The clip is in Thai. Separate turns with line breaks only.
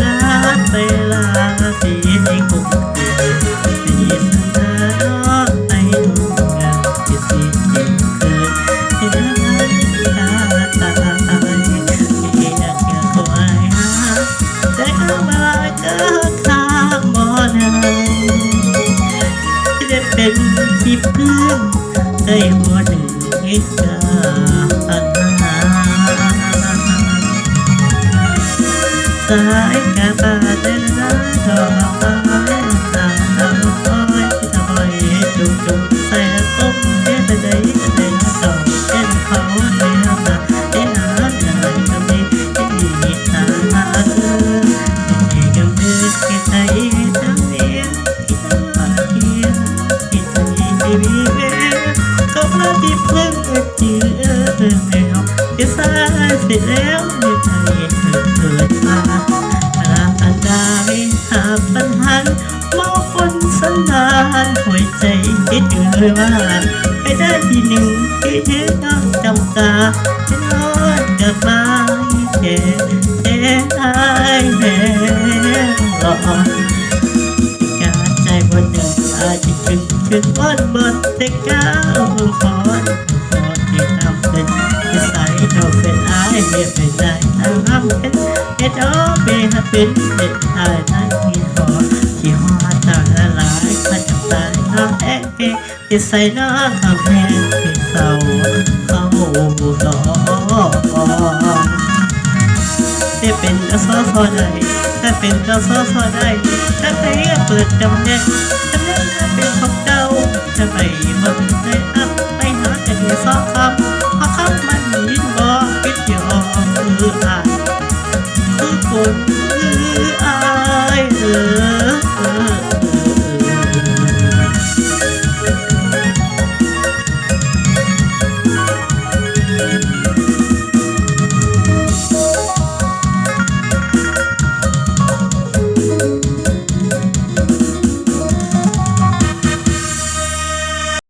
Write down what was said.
นัดเวลาสีให้สีสีนาน้อใธุงงานที่สีเย็นคืนเห็นตาตาที่อยากจะคอยหาแต่เข้ามาเจอข้ามบ่อนยที่เป็นที่เพื่อนได้หัวหนึ่งเหตุการณ์ สายกาบาเดินร้านดอกไม้ตาตาคอยทำไมจุกจุกใส่ต้มเฮ็ดได้ได้ดอกเอ็นเขาเนื้อมาเอ็นหาได้ก็มีที่ตาเออที่กำเนิดที่ใจทั้งเดียวที่ตาเทียนที่ใจที่มีแวก็พระที่เพิ่งเอ็ดจือเออเออแล้วที่สายเสร็จแล้ว คิดอยู่เลยว่าไปได้ที่หนึ่งที่เธอต้องจำตาจะนอนกับไม้แก่แก่ตายแน่รอการใจบนหนึ่งอาจจะขึ้นขึ้นบนบนแต่ก้าวขอนขอที่ทำเป็นนิสัยเราเป็นอายเรียบเป็นได้ทำเป็นเฮ็ดเอเป็นเป็นเด็ดอายนั่นที่ขอที่หัวต เอ๊ะใส่น้าทำแพงที่เขาเขาหลอกได้เป็นเจ้าสอพอได้ถ้าเป็นเจ้าสอพอได้ถ้าใครเปิดจำแนกจำแนกถ้าเป็นของเจ้าจะไปมันได้อัพ